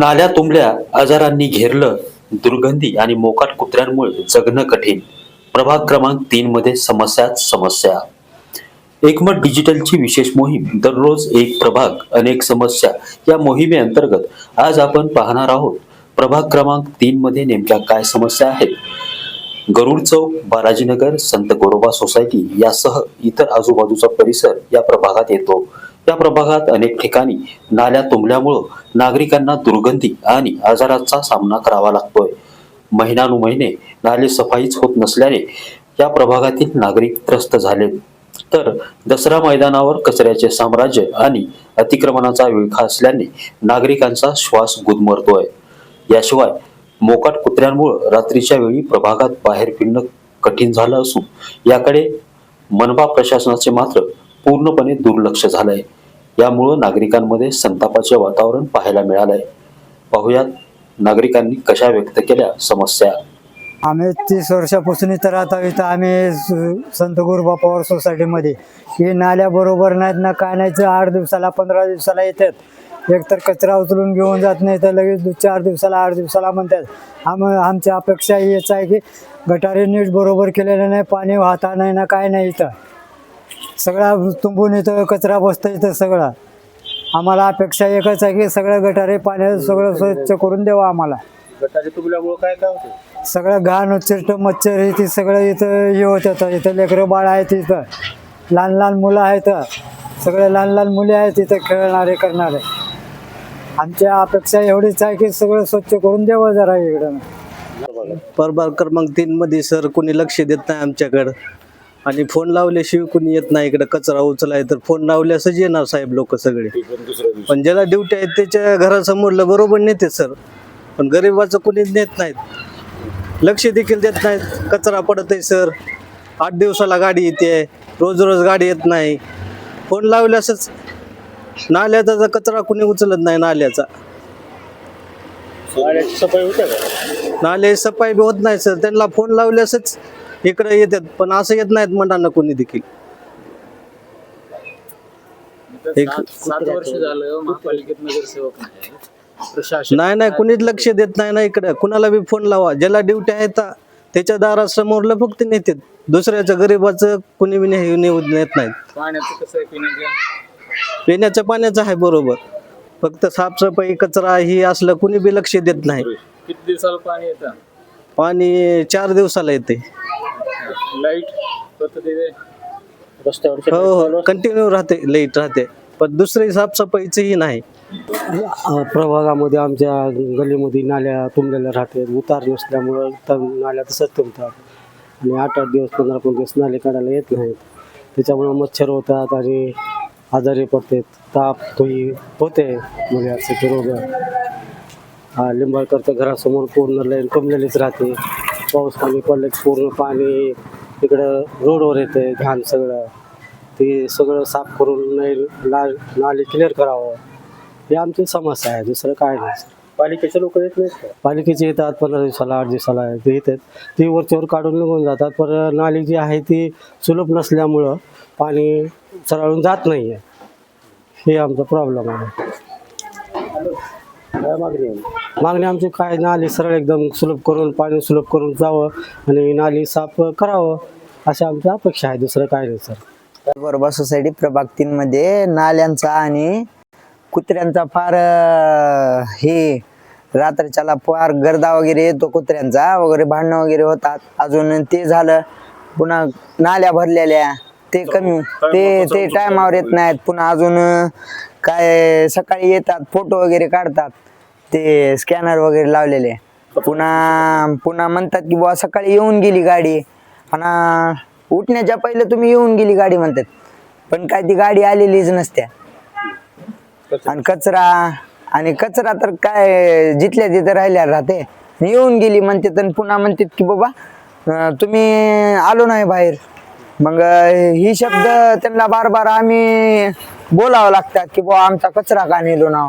नाल्या तुंबल्या आजारांनी घेरलं दुर्गंधी आणि मोकाट कुत्र्यांमुळे जगणं कठीण. प्रभाग क्रमांक तीन मध्ये समस्याच समस्या. एकमत डिजिटलची विशेष मोहीम दररोज एक प्रभाग अनेक समस्या या मोहिमेअंतर्गत आज आपण पाहणार आहोत प्रभाग क्रमांक तीन मध्ये नेमक्या काय समस्या आहेत. गरुड चौक बालाजीनगर संत गोरोबा सोसायटी यासह इतर आजूबाजूचा परिसर या प्रभागात येतो. त्या प्रभागात अनेक ठिकाणी नाल्या तुंबल्यामुळं नागरिकांना दुर्गंधी आणि आजाराचा सामना करावा लागतोय. महिनानुमहिने नाले सफाईच होत नसल्याने या प्रभागातील नागरिक त्रस्त झाले. तर दसरा मैदानावर कचऱ्याचे साम्राज्य आणि अतिक्रमणाचा विळखा असल्याने नागरिकांचा श्वास गुदमरतोय. याशिवाय मोकाट कुत्र्यांमुळे रात्रीच्या वेळी प्रभागात बाहेर फिरणं कठीण झालं असून याकडे मनपा प्रशासनाचे मात्र पूर्णपणे दुर्लक्ष झालंय. यामुळं नागरिकांमध्ये संतापाचे वातावरण पाहायला मिळालंय. पाहुयात नागरिकांनी कशा व्यक्त केल्या समस्या? आम्ही तीस वर्षापासून इथं राहता इथं आम्ही स- संत गुरुबा पवार सोसायटीमध्ये. हे नाल्या बरोबर नाहीत ना काय नाही तर आठ दिवसाला पंधरा दिवसाला येतात. एकतर कचरा उचलून घेऊन जात नाही तर लगेच चार दिवसाला आठ दिवसाला म्हणतात. आम आमची अपेक्षा हीच आहे की गटारे नीट बरोबर केलेलं नाही पाणी वाहता नाही ना काय नाही इथं. सगळा तुंबून इथं कचरा बसतं इथं सगळा. आम्हाला अपेक्षा एकच आहे की सगळं गटारे पाण्या सगळं स्वच्छ करून द्यावं आम्हाला. गटारी तुंबल्यामुळे काय काय होतं? सगळं घाण चिरट मच्छर हे ते सगळं इथं हे होत होतं. इथं लेकरं बाळ आहेत इथं. लहान लहान मुलं आहेत. सगळे लहान लहान मुले आहेत इथं खेळणारे करणारे. आमच्या अपेक्षा एवढीच आहे की सगळं स्वच्छ करून द्यावं जरा इकडं. प्रभाग क्रमांक तीन मध्ये सर कोणी लक्ष देत नाही आमच्याकडं. आणि फोन लावल्याशिवाय कोणी येत नाही इकडे कचरा उचलाय तर फोन लावल्यासच येणार साहेब लोक सगळे. पण ज्याला ड्युटी आहेत त्याच्या घरासमोरला बरोबर नेते सर पण गरिबाचं कोणी नेत नाहीत. लक्ष देखील देत नाहीत. कचरा पडत आहे सर आठ दिवसाला गाडी येते. रोज रोज गाडी येत नाही. फोन लावल्यासच नाल्याचा कचरा कोणी उचलत नाही नाल्याचा. सफाई होत्या का? नाले सफाई बी होत नाही सर त्यांना फोन लावल्यासच इकडे येतात पण असं येत नाहीत मनानं कोणी देखील. एक सात वर्ष झालं महापालिकेत नगरसेवक नाही प्रशासन नाही नाही कुणीच लक्ष देत नाही ना इकडे. कुणाला बी फोन लावा. ज्याला ड्युटी आहेत ता, त्याच्या दारासमोरला फक्त नेतात. दुसऱ्याच्या गरीबाचं कुणी बी नेऊ नेऊ नेत नाहीत. पाण्याचं कसं आहे पिण्याच्या पिण्याच्या पाण्याचं आहे बरोबर. फक्त साफसफाई कचरा ही असलं कुणी बी लक्ष देत नाही. किती दिवसाला पाणी येतं? पाणी चार दिवसाला येते. लाइट पद्धतीने हो हो. कंटिन्यू राहते लाइट राहते. पण दुसरी साफसफाईचीही नाही. अ, प्रभागामध्ये आमच्या गलीमध्ये नाल्या तुंबलेल्या राहतात उतार नसल्यामुळं तर नाल्या तसंच तुंबतात. आणि आठ आठ दिवस पंधरा पंधरा दिवस नाले काढायला येत नाहीत. त्याच्यामुळं मच्छर होतात आणि आजारी पडतात. ताप थोई होते मुलाचे रोग हा लिंबाळकरच्या घरासमोर पूर्ण लाईन तुंबलेलीच राहते. पाऊस पाणी पडलं की पूर्ण पाणी इकडं रोडवर येते घाण सगळं. ते सगळं साफ करून नाही ला नाले क्लिअर करावं. ही आमची समस्या आहे दुसरं काय नाही. सर पालिकेचे लोक येत नाहीत का? पालिकेचे येतात पंधरा दिवसाला आठ दिवसाला ते येतात. ती वरच्यावर काढून निघून जातात पण नाली जी आहे ती सुलभ नसल्यामुळं पाणी सरळून जात नाही आहे हे आमचा प्रॉब्लेम आहे. काय मागणी आहे. मागणी आमची काय नाली सरळ एकदम सुलभ करून पाणी सुलभ करून जावं आणि नाली साफ करावं अशा आमची अपेक्षा आहे. दुसरं काय नाही सर. बरोबर सोसायटी प्रभाग तीन मध्ये नाल्यांचा आणि कुत्र्यांचा फार अं, हे रात्रीच्याला फार गर्दा वगैरे येतो कुत्र्यांचा वगैरे भांडणं वगैरे होतात. अजून ते झालं पुन्हा नाल्या भरलेल्या ते कमी ते ते टायमावर येत नाहीत. पुन्हा अजून अं, काय सकाळी येतात फोटो वगैरे काढतात. ते स्कॅनर वगैरे लावलेले. पुन्हा पुन्हा म्हणतात की बुवा सकाळी येऊन गेली गाडी. आणि उठण्याच्या पहिले तुम्ही येऊन गेली गाडी म्हणतात. पण काय ती गाडी आलेलीच नसत्या. आणि कचरा आणि कचरा तर काय जिथल्या तिथे राहिल्या राहते. येऊन गेली म्हणतात तर पुन्हा म्हणतात की बाबा अं, तुम्ही आलो नाही बाहेर. मग अं, ही शब्द त्यांना बार बार आम्ही बोलावं लागतात की बुवा आमचा कचरा का नेलो ना